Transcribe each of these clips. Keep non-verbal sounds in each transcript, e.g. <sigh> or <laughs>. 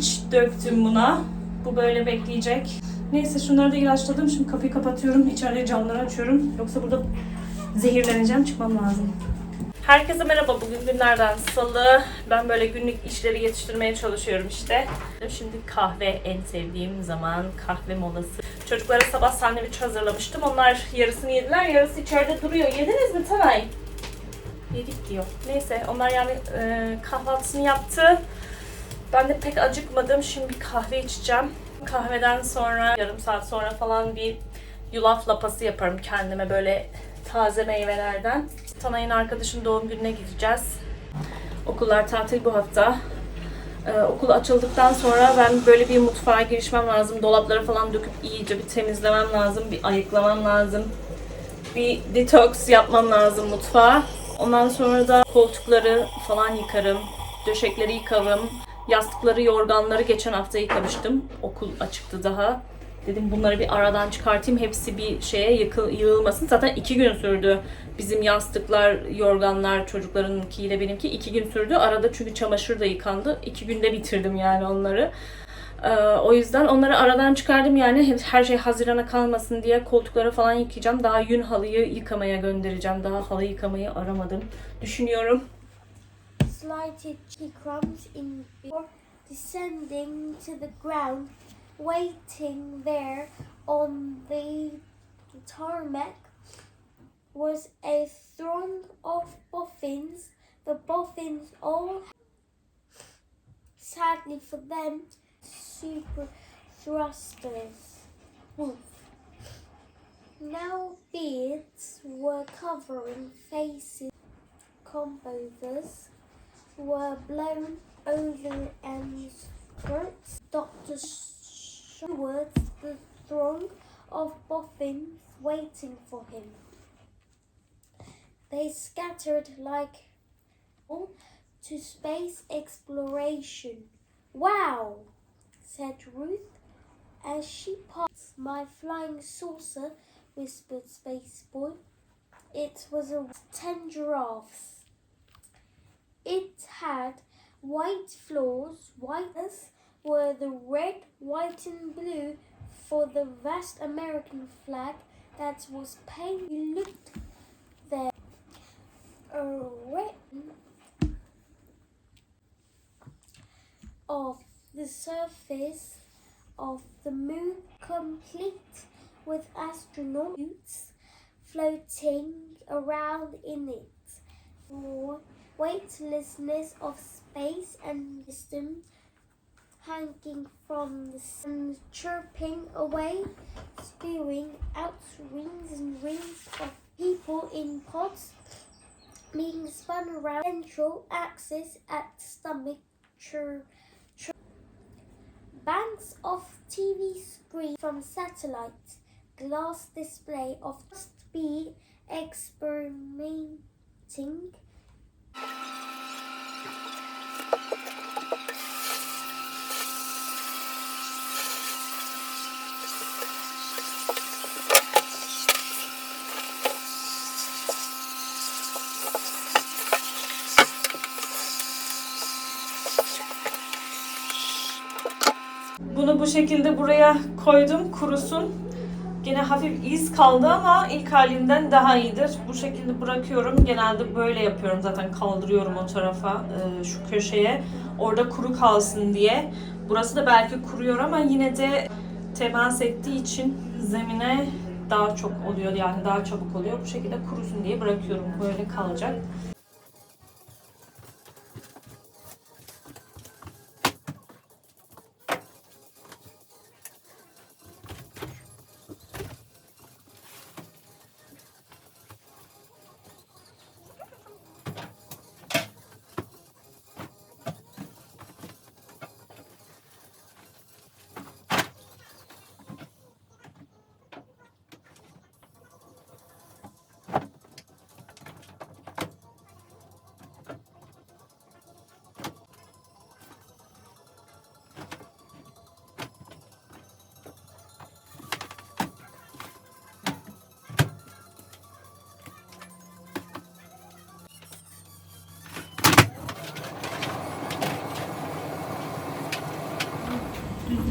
Bleach döktüm buna. Bu böyle bekleyecek. Neyse şunları da ilaçladım. Şimdi kapıyı kapatıyorum. İçeride camları açıyorum. Yoksa burada zehirleneceğim. Çıkmam lazım. Herkese merhaba. Bugün günlerden salı. Ben böyle günlük işleri yetiştirmeye çalışıyorum işte. Şimdi kahve en sevdiğim zaman. Kahve molası. Çocuklara sabah sandviç hazırlamıştım. Onlar yarısını yediler. Yarısı içeride duruyor. Yediniz mi Tanay? Yedik diyor. Neyse onlar yani e, kahvaltısını yaptı. Ben de pek acıkmadım. Şimdi bir kahve içeceğim. Kahveden sonra yarım saat sonra falan bir yulaf lapası yaparım kendime böyle taze meyvelerden. Tanay'ın arkadaşın doğum gününe gideceğiz. Okullar tatil bu hafta. Ee, okul açıldıktan sonra ben böyle bir mutfağa girişmem lazım. Dolapları falan döküp iyice bir temizlemem lazım. Bir ayıklamam lazım. Bir detoks yapmam lazım mutfağa. Ondan sonra da koltukları falan yıkarım. Döşekleri yıkarım. Yastıkları, yorganları geçen hafta yıkamıştım. Okul açıktı daha. Dedim bunları bir aradan çıkartayım. Hepsi bir şeye yıkıl, yığılmasın. Zaten iki gün sürdü. Bizim yastıklar, yorganlar, çocuklarınkiyle benimki iki gün sürdü. Arada çünkü çamaşır da yıkandı. İki günde bitirdim yani onları. Ee, o yüzden onları aradan çıkardım yani her şey Haziran'a kalmasın diye koltukları falan yıkayacağım. Daha yün halıyı yıkamaya göndereceğim. Daha halı yıkamayı aramadım. Düşünüyorum. Slighted cheek crumbs in before descending to the ground, waiting there on the tarmac was a throng of boffins. The boffins all, sadly for them, super thrusters. Now beards were covering faces, composers were blown over and skirts. Dr. Towards the throng of boffins waiting for him. They scattered like to space exploration. Wow, said Ruth as she passed my flying saucer, whispered Space Boy. It was a ten giraffes. It had white floors. Whites were the red, white, and blue for the vast American flag that was painted. We looked there. A red of the surface of the moon, complete with astronauts floating around in it. For weightlessness of space and wisdom hanging from the sun, chirping away, spewing out rings and rings of people in pods being spun around central axis at stomach chir- chir- banks of TV screen from satellite glass display of must be experimenting Bunu bu şekilde buraya koydum kurusun. Gene hafif iz kaldı ama ilk halinden daha iyidir. Bu şekilde bırakıyorum. Genelde böyle yapıyorum zaten kaldırıyorum o tarafa e, şu köşeye. Orada kuru kalsın diye. Burası da belki kuruyor ama yine de temas ettiği için zemine daha çok oluyor yani daha çabuk oluyor. Bu şekilde kurusun diye bırakıyorum. Böyle kalacak.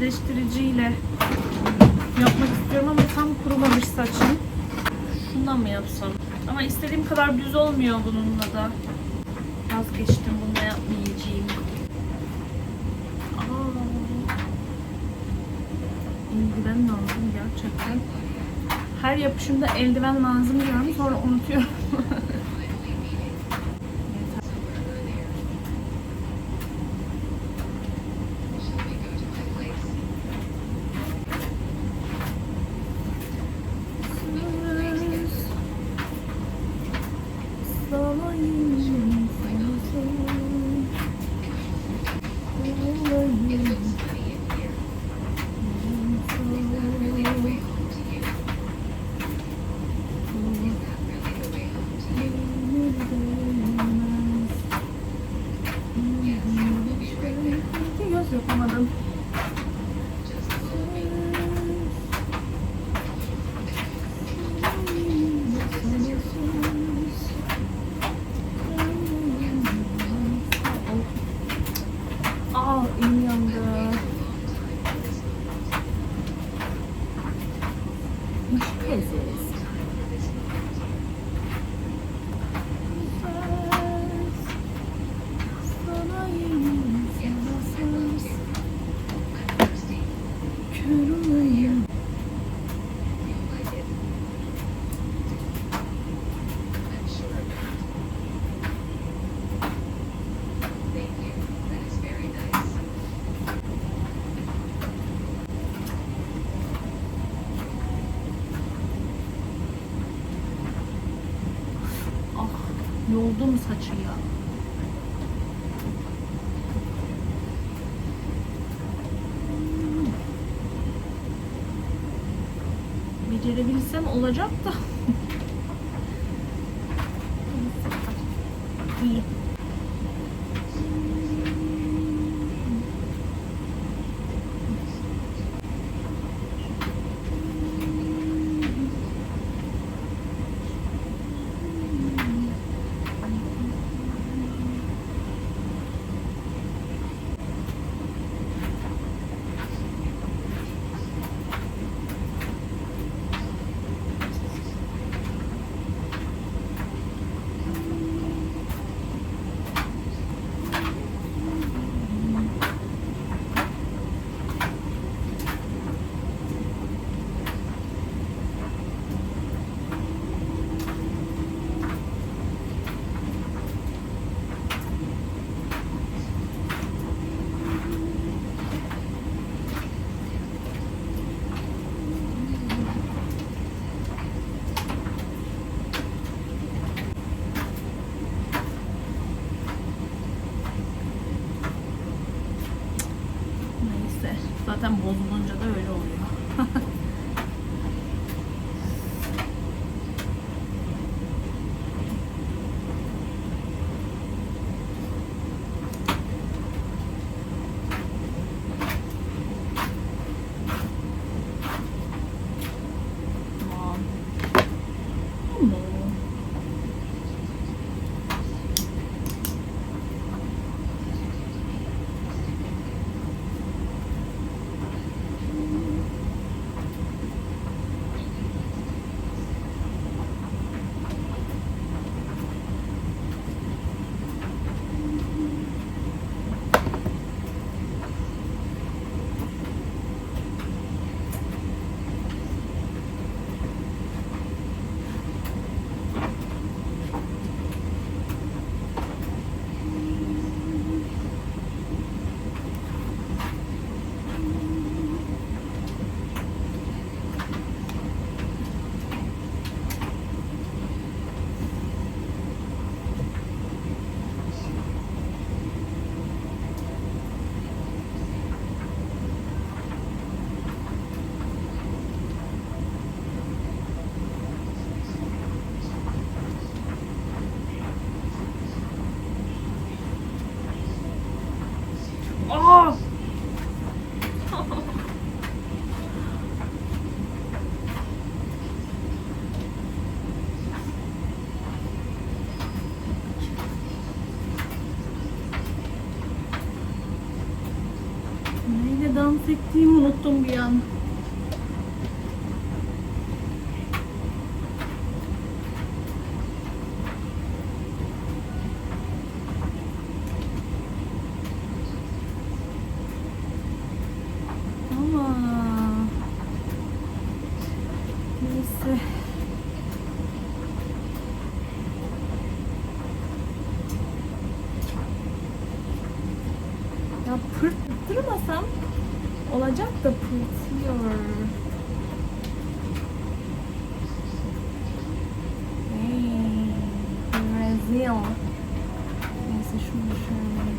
Düzleştiriciyle yapmak istiyorum ama tam kurumamış saçım. Şundan mı yapsam? Ama istediğim kadar düz olmuyor bununla da. Vazgeçtim bununla yapmayacağım. Eldiven lazım gerçekten. Her yapışımda eldiven lazım diyorum sonra unutuyorum. <laughs> yapamadım. Yoldum saçı ya. Becerebilsem olacak da. İyi. Neyse. Zaten bozulunca da öyle oluyor. Tamam. Tamam. Dans ettiğimi unuttum bir an. Ama neyse. Ya pırttırmasam pırtıyor. Hey, Brazil. Neyse şunu şöyle.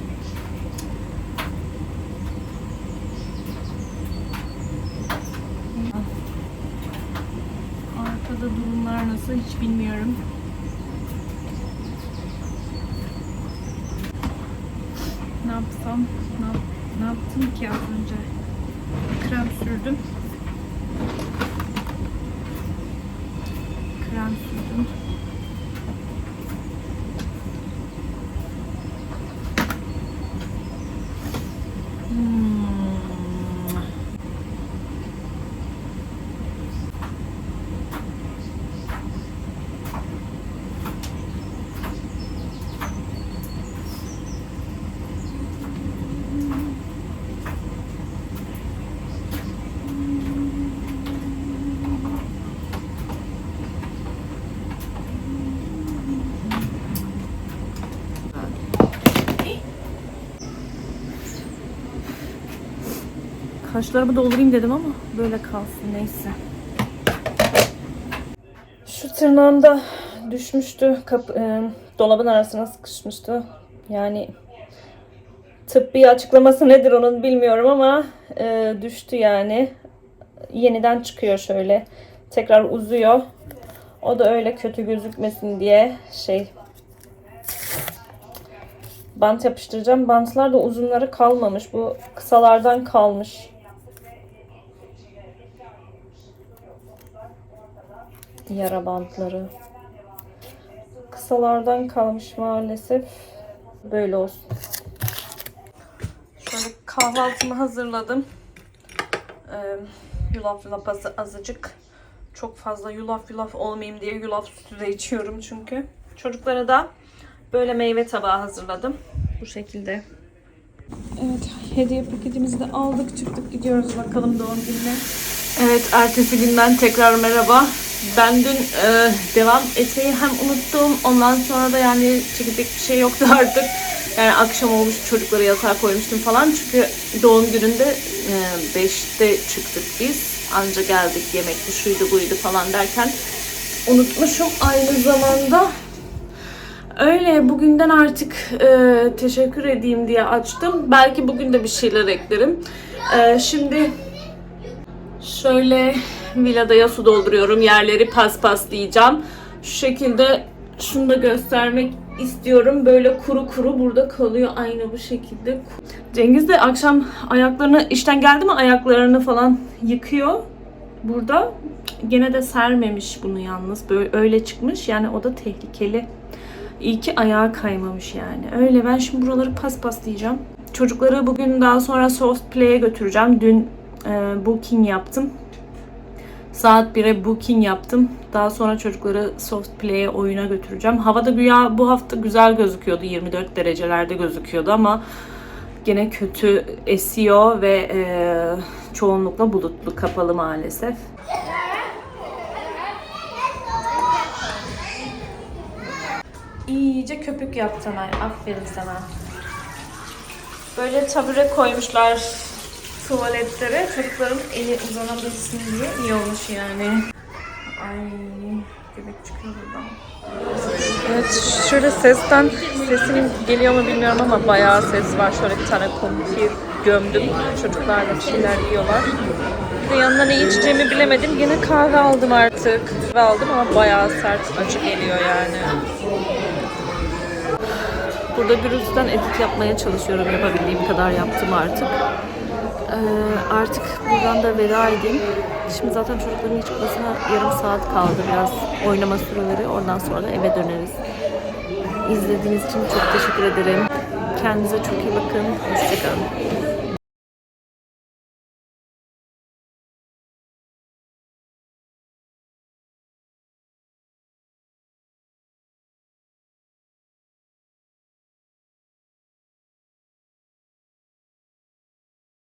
Arkada durumlar nasıl hiç bilmiyorum. Ne yapsam? Ne, ne yaptım ki az önce? Krem sürdüm. Krem sürdüm. Hmm. Kaşlarımı doldurayım dedim ama böyle kalsın neyse. Şu tırnağımda düşmüştü. Kapı, e, dolabın arasına sıkışmıştı. Yani tıbbi açıklaması nedir onun bilmiyorum ama e, düştü yani. Yeniden çıkıyor şöyle. Tekrar uzuyor. O da öyle kötü gözükmesin diye şey bant yapıştıracağım. Bantlar da uzunları kalmamış. Bu kısalardan kalmış. Yara bantları. Kısalardan kalmış maalesef. Böyle olsun. Şöyle kahvaltımı hazırladım. Ee, yulaf yulaf az- azıcık. Çok fazla yulaf yulaf olmayayım diye yulaf sütü de içiyorum çünkü. Çocuklara da böyle meyve tabağı hazırladım. Bu şekilde. Evet, hediye paketimizi de aldık, çıktık gidiyoruz bakalım doğum gününe. Evet, ertesi günden tekrar merhaba. Ben dün e, devam etmeyi hem unuttum, ondan sonra da yani çekecek bir şey yoktu <laughs> artık. Yani akşam olmuş çocukları yatağa koymuştum falan. Çünkü doğum gününde e, 5'te çıktık biz. Anca geldik yemekti, şuydu buydu falan derken unutmuşum aynı zamanda. Öyle bugünden artık e, teşekkür edeyim diye açtım. Belki bugün de bir şeyler eklerim. E, şimdi şöyle villadaya su dolduruyorum. Yerleri paspaslayacağım. Şu şekilde şunu da göstermek istiyorum. Böyle kuru kuru burada kalıyor aynı bu şekilde. Cengiz de akşam ayaklarını işten geldi mi ayaklarını falan yıkıyor burada. Gene de sermemiş bunu yalnız. Böyle öyle çıkmış. Yani o da tehlikeli. İyi ki ayağa kaymamış yani. Öyle ben şimdi buraları paspaslayacağım. Çocukları bugün daha sonra soft play'e götüreceğim. Dün e, booking yaptım. Saat 1'e booking yaptım. Daha sonra çocukları soft play'e oyuna götüreceğim. Havada güya bu hafta güzel gözüküyordu. 24 derecelerde gözüküyordu ama gene kötü esiyor ve e, çoğunlukla bulutlu, kapalı maalesef. İyice köpük yaptın ay. Aferin sana. Böyle tabure koymuşlar tuvaletlere. Çocukların eli uzanabilsin diye iyi olmuş yani. Ay göbek çıkıyor buradan. Evet şöyle sesten sesim geliyor mu bilmiyorum ama bayağı ses var. Şöyle bir tane kumpir gömdüm. Çocuklar da şeyler yiyorlar. Bir de yanına ne içeceğimi bilemedim. Yine kahve aldım artık. Kahve aldım ama bayağı sert acı geliyor yani. Burada gürültüden edit yapmaya çalışıyorum. Yapabildiğim kadar yaptım artık. Ee, artık buradan da veda edeyim. Şimdi zaten çocukların çıkmasına yarım saat kaldı. Biraz oynama süreleri. Oradan sonra da eve döneriz. İzlediğiniz için çok teşekkür ederim. Kendinize çok iyi bakın. Hoşçakalın.